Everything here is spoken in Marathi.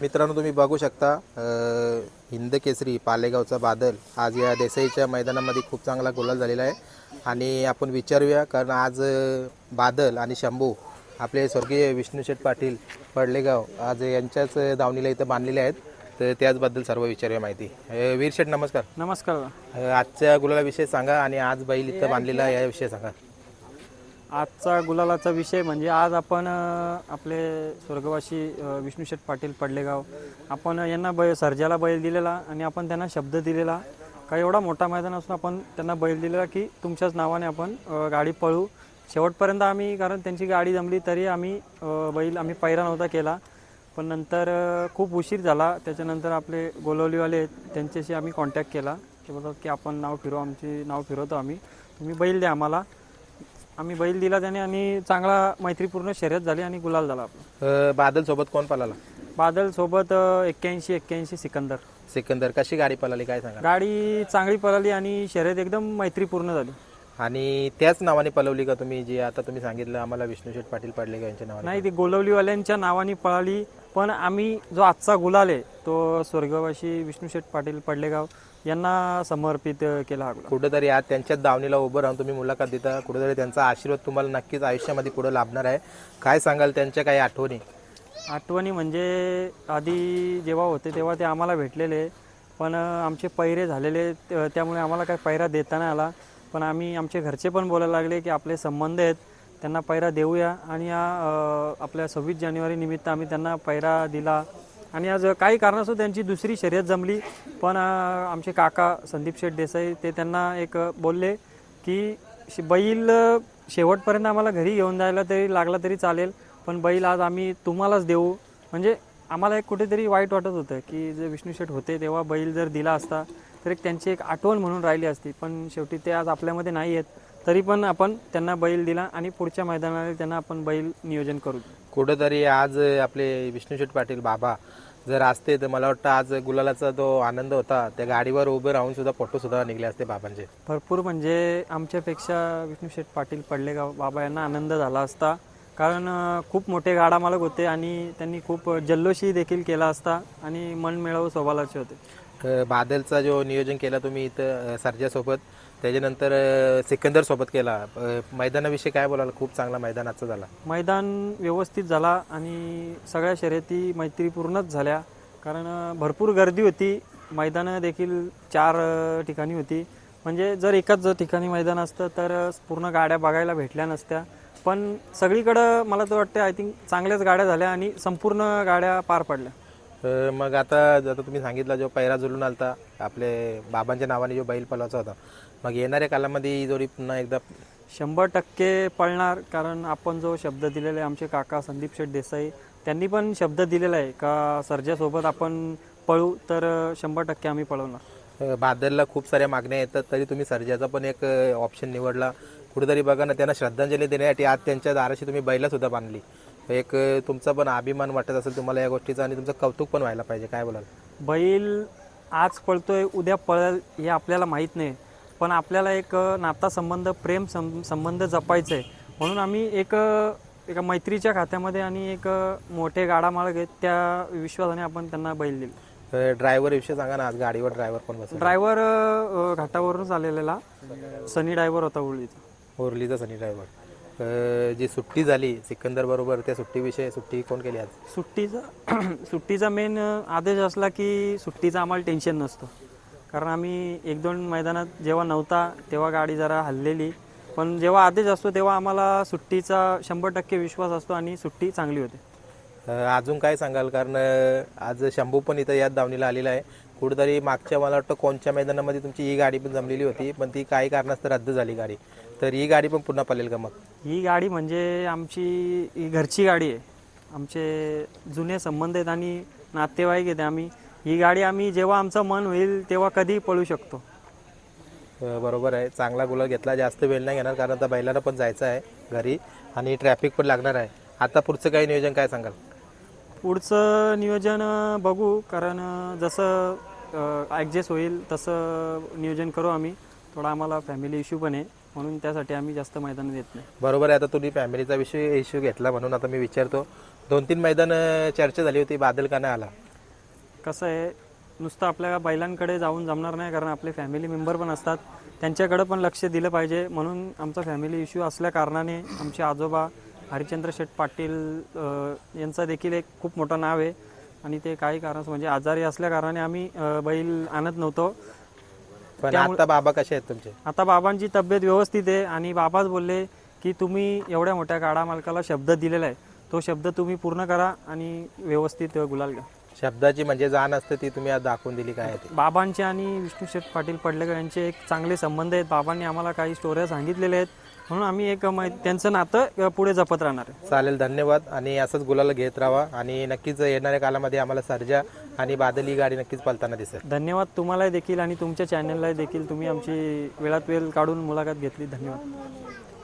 मित्रांनो तुम्ही बघू शकता हिंद केसरी पालेगावचा बादल आज या देसाईच्या मैदानामध्ये खूप चांगला गोलाल झालेला आहे. आणि आपण विचारूया कारण आज बादल आणि शंभू आपले स्वर्गीय विष्णुशेठ पाटील पडलेगाव आज यांच्याच दावणीला इथं बांधलेले आहेत. तर त्याचबद्दल सर्व विचारूया माहिती. अ, वीर शेठ नमस्कार. नमस्कार. आजच्या गुलालाविषयी सांगा आणि आज बैल इथं बांधलेला आहे याविषयी सांगा. आजचा गुलालाचा विषय म्हणजे आज आपण आपले स्वर्गवासी विष्णूशेठ विष्णुशेठ पाटील पडलेगाव. आपण यांना बै सर्जाला बैल दिलेला आणि आपण त्यांना शब्द दिलेला. का एवढा मोठा मैदान असून आपण त्यांना बैल दिलेला की तुमच्याच नावाने आपण गाडी पळू. शेवटपर्यंत आम्ही कारण त्यांची गाडी जमली तरी आम्ही बैल आम्ही पैरा नव्हता केला. पण नंतर खूप उशीर झाला. त्याच्यानंतर आपले गोलवलीवाले त्यांच्याशी आम्ही कॉन्टॅक्ट केला. ते बोलतात की आपण नाव फिरू आमची नाव फिरवतो आम्ही. तुम्ही बैल द्या आम्हाला. आम्ही बैल दिला त्याने आणि चांगला मैत्रीपूर्ण शर्यत झाली आणि गुलाल झाला आपला. बादल सोबत कोण पळाला? बादल सोबत एक्क्याऐंशी एक्क्याऐंशी सिकंदर. सिकंदर कशी गाडी पळाली? काय सांगा गाडी चांगली पळाली आणि शर्यत एकदम मैत्रीपूर्ण झाली. आणि त्याच नावाने पळवली का तुम्ही? जे आता तुम्ही सांगितलं आम्हाला विष्णुशेठ पाटील पडले का यांच्या नावाने? नाही ती गोलवलीवाल्यांच्या नावाने पळाली पण आम्ही जो आजचा गुलाल आहे तो स्वर्गवासी विष्णुशेठ पाटील पडलेगाव यांना समर्पित केला हा कुठेतरी आज त्यांच्याच दावणीला उभं राहून तुम्ही मुलाखत देता. कुठेतरी त्यांचा आशीर्वाद तुम्हाला नक्कीच आयुष्यामध्ये पुढे लाभणार आहे. काय सांगाल त्यांच्या काही आठवणी? आठवणी म्हणजे आधी जेव्हा होते तेव्हा ते आम्हाला भेटलेले पण आमचे पैरे झालेले त- त्यामुळे आम्हाला काही पैरा देता नाही आला. पण आम्ही आमचे घरचे पण बोलायला लागले की आपले संबंध आहेत त्यांना पैरा देऊया. आणि या अं, आपल्या सव्वीस जानेवारी निमित्त आम्ही त्यांना पैरा दिला. आणि आज काही कारणास्तव त्यांची दुसरी शर्यत जमली. पण आमचे काका संदीप शेठ देसाई ते त्यांना एक बोलले की श- बैल शेवटपर्यंत आम्हाला घरी घेऊन जायला तरी लागला तरी चालेल पण बैल आज आम्ही तुम्हालाच देऊ. म्हणजे आम्हाला एक कुठेतरी वाईट वाटत होतं की जे विष्णू शेठ होते तेव्हा बैल जर दिला असता तर एक त्यांची एक आठवण म्हणून राहिली असती. पण शेवटी ते आज आपल्यामध्ये नाही आहेत तरी पण आपण त्यांना बैल दिला आणि पुढच्या मैदानाला त्यांना आपण बैल नियोजन करू. कुठंतरी आज आपले विष्णूशेठ पाटील बाबा जर असते तर मला वाटतं आज गुलालाचा जो आनंद होता. त्या गाडीवर उभे राहून सुद्धा फोटो सुद्धा निघले असते बाबांचे. भरपूर म्हणजे आमच्यापेक्षा विष्णू शेठ पाटील पडलेगाव बाबा यांना आनंद झाला असता. कारण खूप मोठे गाडा मालक होते आणि त्यांनी खूप जल्लोषी देखील केला असता आणि मन मिळवू स्वभावाचे होते. बादलचा जो नियोजन केला तुम्ही इथं सरजासोबत सर्जासोबत त्याच्यानंतर सिकंदरसोबत सिकंदर सोबत केला मैदानाविषयी काय बोलाल? खूप चांगला मैदानाचा झाला. मैदान व्यवस्थित झाला आणि सगळ्या शर्यती मैत्रीपूर्णच झाल्या. कारण भरपूर गर्दी होती. मैदानं देखील चार ठिकाणी होती. म्हणजे जर एकाच जर ठिकाणी मैदान असतं तर पूर्ण गाड्या बघायला भेटल्या नसत्या. पण सगळीकडं मला तर वाटतं आय थिंक चांगल्याच गाड्या झाल्या आणि संपूर्ण गाड्या पार पडल्या. अ, मग आता आता तुम्ही सांगितलं जो पैरा जुलून आलता आपले बाबांच्या नावाने जो बैल पलाचा होता मग येणाऱ्या कालामध्ये ही जोडी पुन्हा एकदा शंभर टक्के पळणार कारण आपण जो शब्द दिलेला आहे आमचे काका संदीप शेठ देसाई त्यांनी पण शब्द दिलेला आहे का सर्जासोबत आपण पळू तर शंभर टक्के आम्ही पळवणार. बादलला खूप साऱ्या मागण्या येतात तरी तुम्ही सर्जाचा पण एक ऑप्शन निवडला. कुठेतरी बघा ना त्यांना श्रद्धांजली देण्यासाठी आज त्यांच्या दाराशी तुम्ही बैला सुद्धा बांधली. एक तुमचा पण अभिमान वाटत असेल तुम्हाला या गोष्टीचा आणि तुमचं कौतुक पण व्हायला पाहिजे. काय बोलाल? बैल आज पळतोय उद्या पळेल हे आपल्याला माहीत नाही. पण आपल्याला एक नाता संबंध प्रेम सं संबंध जपायचं आहे म्हणून आम्ही एक एका मैत्रीच्या खात्यामध्ये आणि एक मोठे गाडा मालक आहेत त्या विश्वासाने आपण त्यांना बैल दिले. ड्रायव्हर विषय सांगा ना आज गाडीवर ड्रायव्हर पण बसेल? ड्रायव्हर घाटावरूनच आलेला. सनी ड्रायव्हर होता उरळीचा ओरलीचा सनी ड्रायव्हर. जी सुट्टी झाली सिकंदर बरोबर त्या सुट्टीविषयी सुट्टी कोण केली आज? सुट्टीचा सुट्टीचा मेन आदेश असला की सुट्टीचा आम्हाला टेन्शन नसतं. कारण आम्ही एक दोन मैदानात जेव्हा नव्हता तेव्हा गाडी जरा हल्लेली. पण जेव्हा आदेश असतो तेव्हा आम्हाला सुट्टीचा शंभर टक्के विश्वास असतो आणि सुट्टी चांगली होते. अजून काय सांगाल? कारण आज शंभू पण इथं याच दावणीला आलेला आहे. कुठेतरी मागच्या मला वाटतं कोणत्या मैदानामध्ये तुमची ही गाडी पण जमलेली होती पण ती काही कारणास्तव रद्द झाली गाडी. तर ही गाडी पण पुन्हा पळेल का मग? ही गाडी म्हणजे आमची ही घरची गाडी आहे. आमचे जुने संबंध आहेत आणि नातेवाईक आहेत आम्ही. ही गाडी आम्ही जेव्हा आमचं मन होईल तेव्हा कधी पळू शकतो. बरोबर आहे. चांगला गुलाल घेतला जास्त वेळ नाही घेणार कारण आता बैलाला पण जायचं आहे घरी आणि ट्रॅफिक पण लागणार आहे. आता पुढचं काही नियोजन काय सांगाल? पुढचं नियोजन बघू. कारण जसं ॲडजस्ट होईल तसं नियोजन करू आम्ही. थोडा आम्हाला फॅमिली इश्यू पण आहे. म्हणून त्यासाठी आम्ही जास्त मैदान देत नाही. बरोबर आहे. आता तुम्ही फॅमिलीचा विषय इश्यू घेतला म्हणून आता मी विचारतो. दोन तीन मैदान चर्चा झाली होती. बादल का नाही आला? कसं आहे नुसतं आपल्या बैलांकडे जाऊन जमणार नाही. कारण आपले फॅमिली मेंबर पण असतात. त्यांच्याकडे पण लक्ष दिलं पाहिजे. म्हणून आमचा फॅमिली इश्यू असल्या कारणाने आमचे आजोबा हरिचंद्र शेठ पाटील यांचा देखील एक खूप मोठं नाव आहे. आणि ते काही कारण म्हणजे आजारी असल्या कारणाने आम्ही बैल आणत नव्हतो. पण आता बाबा कसे आहेत तुमचे? आता बाबांची तब्येत व्यवस्थित आहे आणि बाबाच बोलले की तुम्ही एवढ्या मोठ्या गाडा मालकाला शब्द दिलेला आहे. तो शब्द तुम्ही पूर्ण करा आणि व्यवस्थित गुलाल घ्या. शब्दाची म्हणजे जाण असते ती तुम्ही आज दाखवून दिली काय बाबांचे आणि विष्णू शेठ पाटील पडलेकर यांचे एक चांगले संबंध आहेत. बाबांनी आम्हाला काही स्टोऱ्या सांगितलेल्या आहेत. म्हणून आम्ही एक मै- त्यांचं नातं पुढे जपत राहणार. आहे चालेल धन्यवाद. आणि असंच गुलाल घेत राहा आणि नक्कीच येणाऱ्या कालामध्ये आम्हाला सर्जा आणि बादल ही गाडी नक्कीच पलताना दिसेल. धन्यवाद तुम्हाला देखील आणि तुमच्या चॅनलला देखील. तुम्ही आमची वेळात वेळ काढून मुलाखत घेतली. धन्यवाद.